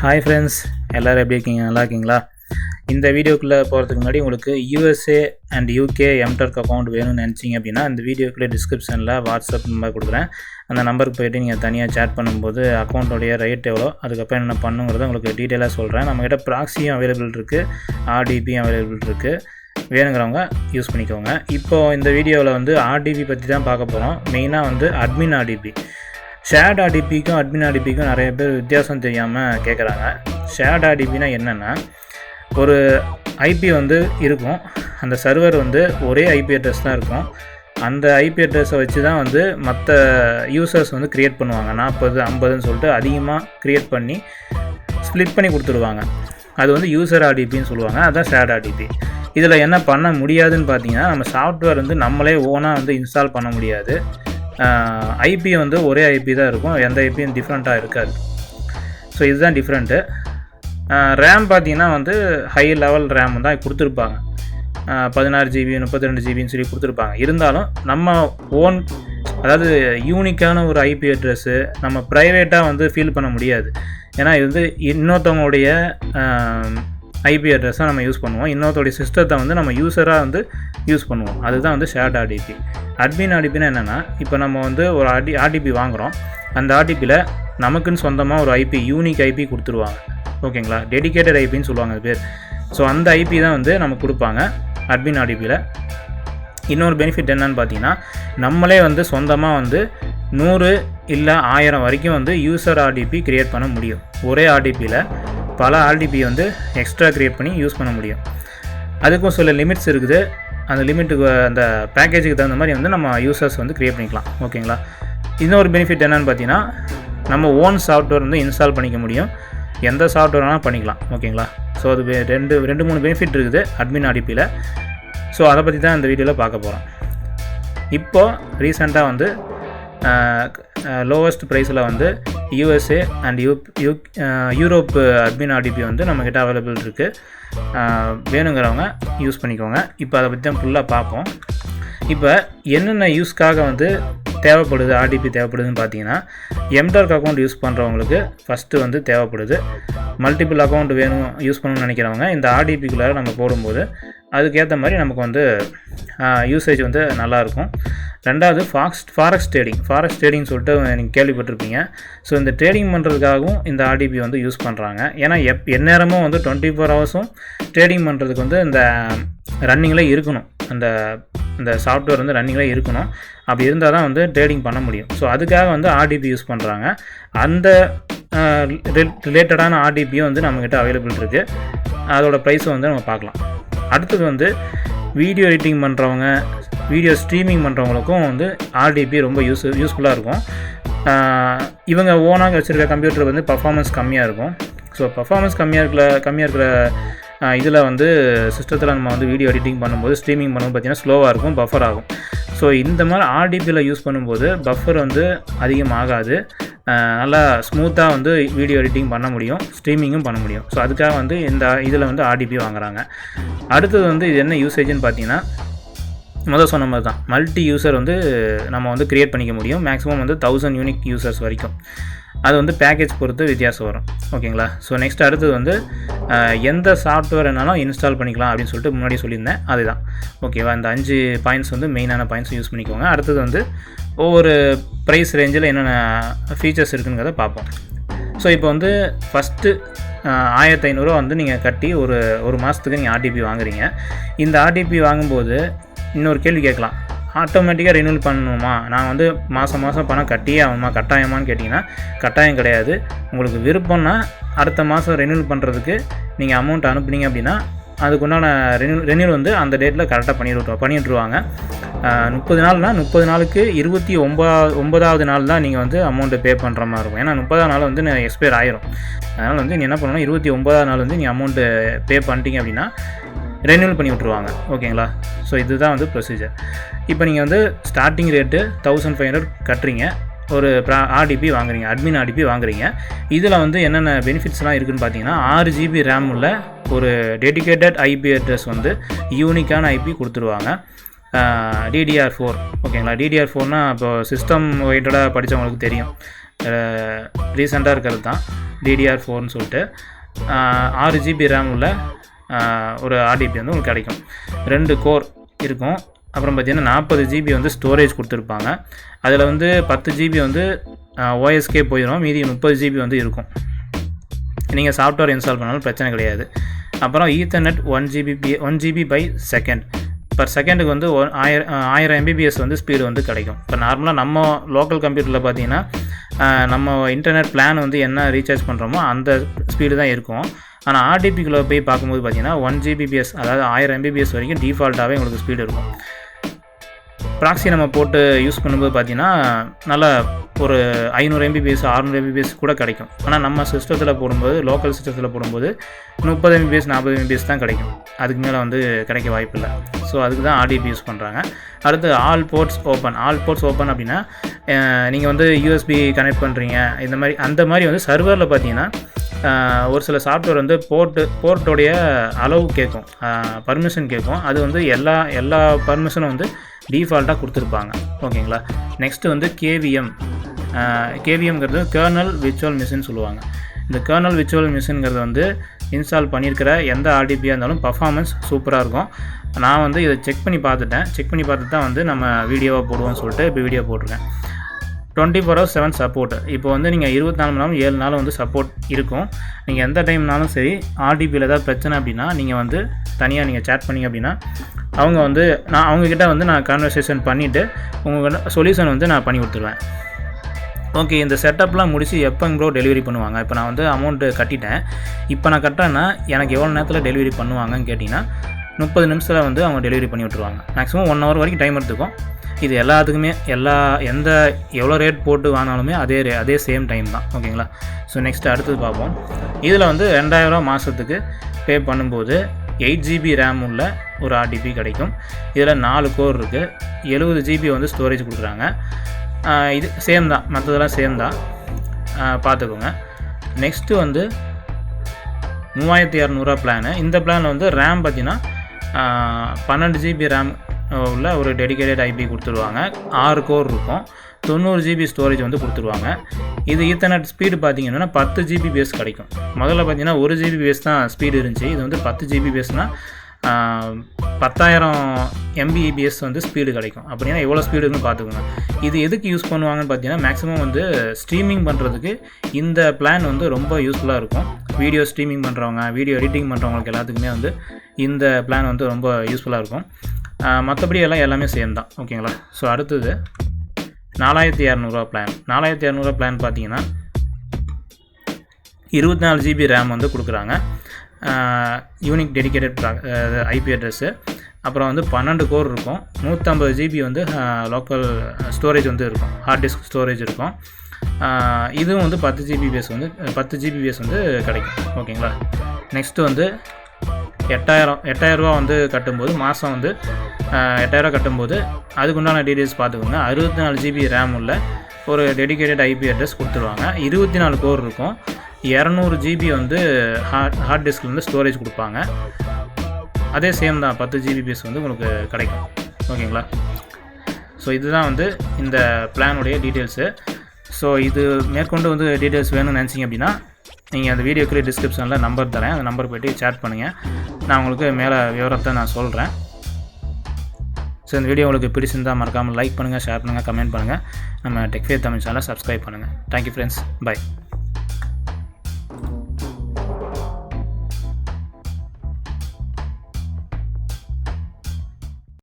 Hi friends எல்லோரும் எப்படி இருக்கீங்க? நல்லா இருக்கீங்களா? இந்த வீடியோக்குள்ளே போகிறதுக்கு முன்னாடி உங்களுக்கு யூஎஸ்ஏ அண்ட் யூகே எம்டர்க் அக்கௌண்ட் வேணும்னு நினச்சிங்க அப்படின்னா இந்த வீடியோக்குள்ளே டிஸ்கிரிப்ஷனில் வாட்ஸ்அப் நம்பர் கொடுக்குறேன். அந்த நம்பருக்கு போய்ட்டு நீங்கள் தனியாக சேட் பண்ணும்போது அக்கௌண்ட்டோடைய ரேட் எவ்வளோ அதுக்கப்புறம் என்ன பண்ணுங்கிறத உங்களுக்கு டீட்டெயிலாக சொல்கிறேன் நம்மக்கிட்ட ப்ராக்ஸியும் அவைலபிள் இருக்குது ஆர்டிபியும் அவைலபிள் இருக்குது வேணுங்கிறவங்க யூஸ் பண்ணிக்கோங்க. இப்போது இந்த வீடியோவில் வந்து ஆர்டிபி பற்றி தான் பார்க்க போகிறோம் மெயினாக வந்து அட்மின் ஆர்டிபி ஷேர்ட் ஆடிபிக்கும் அட்மின் ஆடிபிக்கும் நிறைய பேர் வித்தியாசம் தெரியாமல் கேட்குறாங்க ஷேர்ட் ஆடிபினா என்னென்னா ஒரு ஐபி வந்து இருக்கும். அந்த சர்வர் வந்து ஒரே ஐபி அட்ரஸ் தான் இருக்கும். அந்த ஐபி அட்ரஸை வச்சு தான் வந்து மற்ற யூசர்ஸ் வந்து க்ரியேட் பண்ணுவாங்க. நாற்பது ஐம்பதுன்னு சொல்லிட்டு அதிகமாக க்ரியேட் பண்ணி ஸ்ப்ளிட் பண்ணி கொடுத்துருவாங்க அது வந்து யூசர் ஆடிபின்னு சொல்லுவாங்க. அதுதான் ஷேர்ட் ஆடிபி இதில் என்ன பண்ண முடியாதுன்னு பார்த்தீங்கன்னா நம்ம சாஃப்ட்வேர் வந்து நம்மளே ஓனாக வந்து இன்ஸ்டால் பண்ண முடியாது. ஐபி வந்து ஒரே ஐபி தான் இருக்கும். எந்த ஐபியும் டிஃப்ரெண்ட்டாக இருக்காது. ஸோ இதுதான் டிஃப்ரெண்ட்டு ரேம் பார்த்தீங்கன்னா வந்து ஹை லெவல் ரேம் தான் கொடுத்துருப்பாங்க. பதினாறு ஜிபி முப்பத்தி ரெண்டு ஜிபின்னு சொல்லி கொடுத்துருப்பாங்க. இருந்தாலும் நம்ம ஓன் அதாவது யூனிக்கான ஒரு ஐபி அட்ரஸ்ஸு நம்ம ப்ரைவேட்டாக வந்து ஃபீல் பண்ண முடியாது. ஏன்னா இது வந்து இன்னொருத்தவங்களுடைய ஐபி அட்ரஸை நம்ம யூஸ் பண்ணுவோம். இன்னொருத்தோடைய சிஸ்டத்தை வந்து நம்ம யூஸராக வந்து யூஸ் பண்ணுவோம். அதுதான் வந்து ஷேர்ட் ஆர்டிபி அட்மின் ஆர்டிபினா என்னென்னா இப்போ நம்ம வந்து ஒரு ஆர்டி ஆர்டிபி வாங்குகிறோம் அந்த ஆர்டிபியில் நமக்குன்னு சொந்தமாக ஒரு ஐபி யூனிக் ஐபி கொடுத்துருவாங்க. ஓகேங்களா? டெடிக்கேட்டட் ஐபின்னு சொல்லுவாங்க அது பேர். ஸோ அந்த ஐபி தான் வந்து நமக்கு கொடுப்பாங்க அட்மின் ஆர்டிபியில் இன்னொரு பெனிஃபிட் என்னன்னு பார்த்தீங்கன்னா நம்மளே வந்து சொந்தமாக வந்து நூறு இல்லை ஆயிரம் வரைக்கும் வந்து யூசர் ஆர்டிபி க்ரியேட் பண்ண முடியும். ஒரே ஆர்டிபியில் பல ஆர்டிபி வந்து எக்ஸ்ட்ரா க்ரியேட் பண்ணி யூஸ் பண்ண முடியும். அதுக்கும் சில லிமிட்ஸ் இருக்குது. அந்த லிமிட்டுக்கு அந்த பேக்கேஜுக்கு தகுந்த மாதிரி வந்து நம்ம யூசர்ஸ் வந்து க்ரியேட் பண்ணிக்கலாம். ஓகேங்களா இன்னொரு பெனிஃபிட் என்னென்னு பார்த்தீங்கன்னா நம்ம ஓன் சாஃப்ட்வேர் வந்து இன்ஸ்டால் பண்ணிக்க முடியும். எந்த சாஃப்ட்வேர் வேணால் பண்ணிக்கலாம். ஓகேங்களா ஸோ அது ரெண்டு ரெண்டு மூணு பெனிஃபிட் இருக்குது அட்மின் ஆடிபியில் ஸோ அதை பற்றி தான் இந்த வீடியோவில் பார்க்க போகிறோம் இப்போது ரீசெண்டாக வந்து லோவஸ்ட் ப்ரைஸில் வந்து USA and U U Europe admin RDP வந்து நம்மக்கிட்ட அவைலபிள் இருக்குது வேணுங்கிறவங்க யூஸ் பண்ணிக்கோங்க. இப்போ அதை பற்றி தான் ஃபுல்லாக பார்ப்போம். இப்போ என்னென்ன யூஸ்க்காக வந்து தேவைப்படுது ஆர்டிபி தேவைப்படுதுன்னு பார்த்தீங்கன்னா எம்டார்க் அக்கௌண்ட் யூஸ் பண்ணுறவங்களுக்கு ஃபஸ்ட்டு வந்து தேவைப்படுது. மல்டிபிள் அக்கௌண்ட் வேணும் யூஸ் பண்ணணும்னு நினைக்கிறவங்க இந்த ஆர்டிபிக்குள்ளார நம்ம போடும்போது அதுக்கேற்ற மாதிரி நமக்கு வந்து யூசேஜ் வந்து நல்லாயிருக்கும் ரெண்டாவது forex forex trading forex trading சொல்லிட்டு நீங்கள் கேள்விப்பட்டிருப்பீங்க. ஸோ இந்த ட்ரேடிங் பண்ணுறதுக்காகவும் இந்த ஆர்டிபி வந்து யூஸ் பண்ணுறாங்க ஏன்னா எப் எந்நேரமும் வந்து டுவெண்ட்டி ஃபோர் ஹவர்ஸும் ட்ரேடிங் பண்ணுறதுக்கு வந்து இந்த ரன்னிங்கில் இருக்கணும். அந்த இந்த சாஃப்ட்வேர் வந்து ரன்னிங்கில் இருக்கணும். அப்படி இருந்தால் தான் வந்து ட்ரேடிங் பண்ண முடியும். ஸோ அதுக்காக வந்து ஆர்டிபி யூஸ் பண்ணுறாங்க அந்த ரிலேட்டடான ஆர்டிபியும் வந்து நம்மக்கிட்ட அவைலபிள் இருக்குது அதோடய ப்ரைஸும் வந்து நம்ம பார்க்கலாம். அடுத்தது வந்து வீடியோ எடிட்டிங் பண்ணுறவங்க வீடியோ ஸ்ட்ரீமிங் பண்ணுறவங்களுக்கும் வந்து ஆர்டிபி ரொம்ப யூஸ் யூஸ்ஃபுல்லாக இருக்கும். இவங்க ஓனாக வச்சுருக்க கம்ப்யூட்டர் வந்து பர்ஃபாமன்ஸ் கம்மியாக இருக்கும். ஸோ பர்ஃபாமன்ஸ் கம்மியாக இருக்கிற கம்மியாக இருக்கிற இதில் வந்து சிஸ்டத்தில் நம்ம வந்து வீடியோ எடிட்டிங் பண்ணும்போது ஸ்ட்ரீமிங் பண்ணும்போது பார்த்திங்கன்னா ஸ்லோவாக இருக்கும் பஃபர் ஆகும். ஸோ இந்த மாதிரி ஆர்டிபியில் யூஸ் பண்ணும்போது பஃபர் வந்து அதிகமாகாது. நல்லா ஸ்மூத்தாக வந்து வீடியோ எடிட்டிங் பண்ண முடியும் ஸ்ட்ரீமிங்கும் பண்ண முடியும். ஸோ அதுக்காக வந்து இந்த இதில் வந்து ஆர்டிபி வாங்குறாங்க. அடுத்தது வந்து இது என்ன யூசேஜ்னு பார்த்தீங்கன்னா முதல் சொன்ன மாதிரி தான். மல்டி யூசர் வந்து நம்ம வந்து க்ரியேட் பண்ணிக்க முடியும். மேக்ஸிமம் வந்து தௌசண்ட் யூனிக் யூசர்ஸ் வரைக்கும். அது வந்து பேக்கேஜ் பொறுத்து வித்தியாசம் வரும். ஓகேங்களா ஸோ நெக்ஸ்ட் அடுத்தது வந்து எந்த சாஃப்ட்வேர் என்னாலும் இன்ஸ்டால் பண்ணிக்கலாம் அப்படின்னு சொல்லிட்டு முன்னாடி சொல்லியிருந்தேன். அதுதான். ஓகேவா இந்த அஞ்சு பாயிண்ட்ஸ் வந்து மெயினான பாயிண்ட்ஸ் யூஸ் பண்ணிக்கோங்க. அடுத்தது வந்து ஒவ்வொரு ப்ரைஸ் ரேஞ்சில் என்னென்ன ஃபீச்சர்ஸ் இருக்குங்கிறத பார்ப்போம். ஸோ இப்போ வந்து ஃபஸ்ட்டு ஆயிரத்தி ஐநூறுரூவா வந்து நீங்கள் கட்டி ஒரு ஒரு மாதத்துக்கு நீங்கள் ஆர்டிபி வாங்குறீங்க. இந்த ஆர்டிபி வாங்கும்போது இன்னொரு கேள்வி கேட்கலாம். ஆட்டோமேட்டிக்காக ரினியூல் பண்ணணுமா நான் வந்து மாதம் மாதம் பணம் கட்டியே ஆகணுமா? கட்டாயமான்னு கேட்டிங்கன்னா கட்டாயம் கிடையாது. உங்களுக்கு விருப்பம்னா அடுத்த மாதம் ரினியூல் பண்ணுறதுக்கு நீங்கள் அமௌண்ட் அனுப்புனீங்க அப்படின்னா அதுக்குண்டான ரெனியூ ரெனியூல் வந்து அந்த டேட்டில் கரெக்டாக பண்ணிவிட்டு பண்ணிட்டுருவாங்க. முப்பது நாள்னால் முப்பது நாளுக்கு இருபத்தி ஒம்பா ஒன்பதாவது நாள் தான் நீங்கள் வந்து அமௌண்ட்டு பே பண்ணுற மாதிரி இருக்கும். ஏன்னா முப்பதாம் நாள் வந்து எக்ஸ்பயர் ஆயிரும். அதனால் வந்து நீ என்ன பண்ணணும் இருபத்தி ஒம்பதாவது நாள் வந்து நீ அமௌண்ட்டு பே பண்ணிட்டீங்க அப்படின்னா ரெனியூல் பண்ணி விட்ருவாங்க ஓகேங்களா? ஸோ இதுதான் வந்து ப்ரொசீஜர் இப்போ நீங்கள் வந்து starting rate thousand five hundred கட்டுறீங்க. ஒரு ப்ரா ஆர்டிபி வாங்குறீங்க அட்மின் ஆர்டிபி வாங்குறீங்க. இதில் வந்து என்னென்ன பெனிஃபிட்ஸ்லாம் இருக்குதுன்னு பார்த்தீங்கன்னா ஆறு ஜிபி ரேம் உள்ள ஒரு டெடிக்கேட்டட் ஐபி அட்ரஸ் வந்து யூனிக்கான ஐபி கொடுத்துருவாங்க. டிடிஆர் ஃபோர் ஓகேங்களா டிடிஆர் ஃபோர்னால் இப்போ சிஸ்டம் ஒயிட்டடாக படித்தவங்களுக்கு தெரியும். ரீசெண்டாக இருக்கிறது தான் டிடிஆர் ஃபோர்னு சொல்லிட்டு. ஆறு ஜிபி ரேம் உள்ள ஒரு ஆர்டிபி வந்து உங்களுக்கு கிடைக்கும். ரெண்டு கோர் இருக்கும். அப்புறம் பார்த்தீங்கன்னா நாற்பது ஜிபி வந்து ஸ்டோரேஜ் கொடுத்துருப்பாங்க. அதில் வந்து பத்து ஜிபி வந்து ஓஎஸ்கே போயிடும் மீதி முப்பது ஜிபி வந்து இருக்கும். நீங்கள் சாஃப்ட்வேர் இன்ஸ்டால் பண்ணாலும் பிரச்சனை கிடையாது. அப்புறம் ethernet one GB P one GB by second per செகண்டுக்கு வந்து ஒன் ஆயிரம் ஆயிரம் எம்பிபிஎஸ் வந்து ஸ்பீடு வந்து கிடைக்கும். இப்போ நார்மலாக நம்ம லோக்கல் கம்ப்யூட்டரில் பார்த்தீங்கன்னா நம்ம இன்டர்நெட் பிளான் வந்து என்ன ரீசார்ஜ் பண்ணுறோமோ அந்த ஸ்பீடு தான் இருக்கும். ஆனால் ஆர்டிபிக்குள்ளே போய் பார்க்கும்போது பார்த்தீங்கன்னா ஒன் ஜிபிபிஎஸ் அதாவது ஆயிரம் எம்பிபிஎஸ் வரைக்கும் டிஃபால்ட்டாகவே உங்களுக்கு ஸ்பீடு இருக்கும். ப்ராக்ஸி நம்ம போட்டு யூஸ் பண்ணும்போது பார்த்தீங்கன்னா நல்லா ஒரு ஐநூறு எம்பிபிஎஸ் அறுநூறு எம்பிபிஎஸ் கூட கிடைக்கும். ஆனால் நம்ம சிஸ்டத்தில் போடும்போது லோக்கல் சிஸ்டத்தில் போடும்போது முப்பது எம்பிபிஎஸ் நாற்பது எம்பிபிஎஸ் தான் கிடைக்கும். அதுக்கு மேலே வந்து கிடைக்க வாய்ப்பு இல்லை. ஸோ அதுக்கு தான் ஆர்டிபி யூஸ் பண்ணுறாங்க அடுத்து all ports open all ports open அப்படின்னா நீங்கள் வந்து யூஎஸ்பி கனெக்ட் பண்ணுறீங்க இந்த மாதிரி அந்த மாதிரி வந்து சர்வரில் பார்த்தீங்கன்னா ஒரு சில சாஃப்ட்வேர் வந்து போர்ட்டு போர்ட்டோடைய அளவு கேட்கும் பர்மிஷன் கேட்கும் அது வந்து எல்லா எல்லா பர்மிஷனும் வந்து டிஃபால்ட்டாக கொடுத்துருப்பாங்க. ஓகேங்களா? நெக்ஸ்ட்டு வந்து கேவிஎம் கேவிஎம்ங்கிறது கர்னல் விர்ச்சுவல் மிஷின் சொல்லுவாங்க. இந்த கர்னல் விர்ச்சுவல் மிஷின்ங்கிறது வந்து இன்ஸ்டால் பண்ணியிருக்கிற எந்த ஆர்டிபியாக இருந்தாலும் பர்ஃபார்மன்ஸ் சூப்பராக இருக்கும். நான் வந்து இதை செக் பண்ணி பார்த்துட்டேன். செக் பண்ணி பார்த்துட்டு தான் வந்து நம்ம வீடியோவாக போடுவோம்னு சொல்லிட்டு இப்போ வீடியோ போட்டிருக்கேன். Twenty four hours seven support இப்போ வந்து நீங்கள் இருபத்தி நாலு மணி நேரம் ஏழு நாள் வந்து சப்போர்ட் இருக்கும். நீங்கள் எந்த டைம்னாலும் சரி ஆர்டிபியில் ஏதாவது பிரச்சனை அப்படின்னா நீங்கள் வந்து தனியாக நீங்கள் சேட் பண்ணிங்க அப்படின்னா அவங்க வந்து நான் அவங்கக்கிட்ட வந்து நான் கான்வர்சேஷன் பண்ணிவிட்டு உங்கள் சொல்யூஷன் வந்து நான் பண்ணி கொடுத்துருவேன். ஓகே இந்த செட்டப்லாம் முடித்து எப்போங்க ப்ரோ டெலிவரி பண்ணுவாங்க? இப்போ நான் வந்து அமௌண்ட்டு கட்டிட்டேன். இப்போ நான் கட்டுறேன்னா எனக்கு எவ்வளோ நேரத்தில் டெலிவரி பண்ணுவாங்கன்னு கேட்டிங்கன்னா முப்பது நிமிஷத்தில் வந்து அவங்க டெலிவரி பண்ணி விட்ருவாங்க மேக்ஸிமம் ஒன் ஹவர் வரைக்கும் டைம் எடுத்துக்கும். இது எல்லாத்துக்குமே எல்லா எந்த எவ்வளோ ரேட் போட்டு வாங்கினாலுமே அதே ரே அதே சேம் டைம் தான். ஓகேங்களா ஸோ நெக்ஸ்ட் அடுத்தது பார்ப்போம். இதில் வந்து ரெண்டாயிரரூவா மாதத்துக்கு பே பண்ணும்போது எயிட் ஜிபி ரேம் உள்ள ஒரு ஆர்டிபி கிடைக்கும். இதில் நாலு கோர் இருக்குது எழுபது ஜிபி வந்து ஸ்டோரேஜ் கொடுக்குறாங்க. இது சேம் தான். மற்றதெல்லாம் சேம் தான். பார்த்துக்கோங்க. நெக்ஸ்ட்டு வந்து மூவாயிரத்தி இரநூறுவா பிளானு இந்த பிளானில் வந்து ரேம் பார்த்தீங்கன்னா பன்னெண்டு ஜிபி ரேம் உள்ள ஒரு டெடிகேட்டட் ஐபி கொடுத்துருவாங்க. ஆறு கோர் இருக்கும். தொண்ணூறு ஜிபி ஸ்டோரேஜ் வந்து கொடுத்துருவாங்க. இது ஈத்தர்நெட் ஸ்பீடு பார்த்தீங்கன்னா பத்து ஜிபி பேஸ் கிடைக்கும். முதல்ல பார்த்தீங்கன்னா ஒரு ஜிபி பேஸ் தான் ஸ்பீடு இருந்துச்சு. இது வந்து பத்து ஜிபி பேஸ்னால் பத்தாயிரம் எம்பிபிஎஸ் வந்து ஸ்பீடு கிடைக்கும். அப்படின்னா எவ்வளோ ஸ்பீடுன்னு பார்த்துக்கோங்க இது எதுக்கு யூஸ் பண்ணுவாங்கன்னு பார்த்தீங்கன்னா மேக்ஸிமம் வந்து ஸ்ட்ரீமிங் பண்ணுறதுக்கு இந்த பிளான் வந்து ரொம்ப யூஸ்ஃபுல்லாக இருக்கும். வீடியோ ஸ்ட்ரீமிங் பண்ணுறவங்க வீடியோ எடிட்டிங் பண்ணுறவங்களுக்கு எல்லாத்துக்குமே வந்து இந்த பிளான் வந்து ரொம்ப யூஸ்ஃபுல்லாக இருக்கும். மற்றபடி எல்லாம் எல்லாமே சேம் தான். ஓகேங்களா ஸோ அடுத்தது நாலாயிரத்தி இரநூறுவா பிளான் நாலாயிரத்தி இரநூறுவா பிளான் பார்த்தீங்கன்னா இருபத்தி நாலு ஜிபி ரேம் வந்து கொடுக்குறாங்க. யூனிக் டெடிகேட்டட் ஐபி அட்ரஸ்ஸு அப்புறம் வந்து பன்னெண்டு கோர் இருக்கும். நூற்றம்பது ஜிபி வந்து லோக்கல் ஸ்டோரேஜ் வந்து இருக்கும். ஹார்ட் டிஸ்க் ஸ்டோரேஜ் இருக்கும். இதுவும் வந்து பத்து ஜிபி பேஸ் வந்து பத்து ஜிபி பேஸ் வந்து கிடைக்கும். ஓகேங்களா நெக்ஸ்ட்டு வந்து எட்டாயிரம் எட்டாயிரரூபா வந்து கட்டும்போது மாதம் வந்து ஆஹ் எட்டாயிரரூபா கட்டும்போது அதுக்குண்டான டீட்டெயில்ஸ் பார்த்துக்கோங்க. அறுபத்தி நாலு ஜிபி ரேம் உள்ள ஒரு டெடிகேட்டட் ஐபி அட்ரஸ் கொடுத்துருவாங்க. இருபத்தி நாலு கோர் இருக்கும். இரநூறு ஜிபி வந்து ஹார்ட் ஹார்ட் டிஸ்கில் வந்து ஸ்டோரேஜ் கொடுப்பாங்க. அதே சேம் தான் பத்து ஜிபி பேஸ் வந்து உங்களுக்கு கிடைக்கும். ஓகேங்களா? ஸோ இதுதான் வந்து இந்த பிளானுடைய டீட்டெயில்ஸு ஸோ இது மேற்கொண்டு வந்து டீட்டெயில்ஸ் வேணும்னு நினச்சிங்க அப்படின்னா நீங்கள் அந்த வீடியோக்குள்ளே டிஸ்கிரிப்ஷனில் நம்பர் தரேன். அந்த நம்பர் போய்ட்டு சேட் பண்ணுங்கள் நான் உங்களுக்கு மேலே விவரத்தை நான் சொல்கிறேன் ஸோ இந்த வீடியோ உங்களுக்கு பிடிச்சிருந்தால் மறக்காமல் லைக் பண்ணுங்கள் ஷேர் பண்ணுங்கள் கமெண்ட் பண்ணுங்கள் நம்ம டெக்ஃபே தமிழ் சேனலை சப்ஸ்கிரைப் பண்ணுங்கள் தேங்க்யூ ஃப்ரெண்ட்ஸ் பை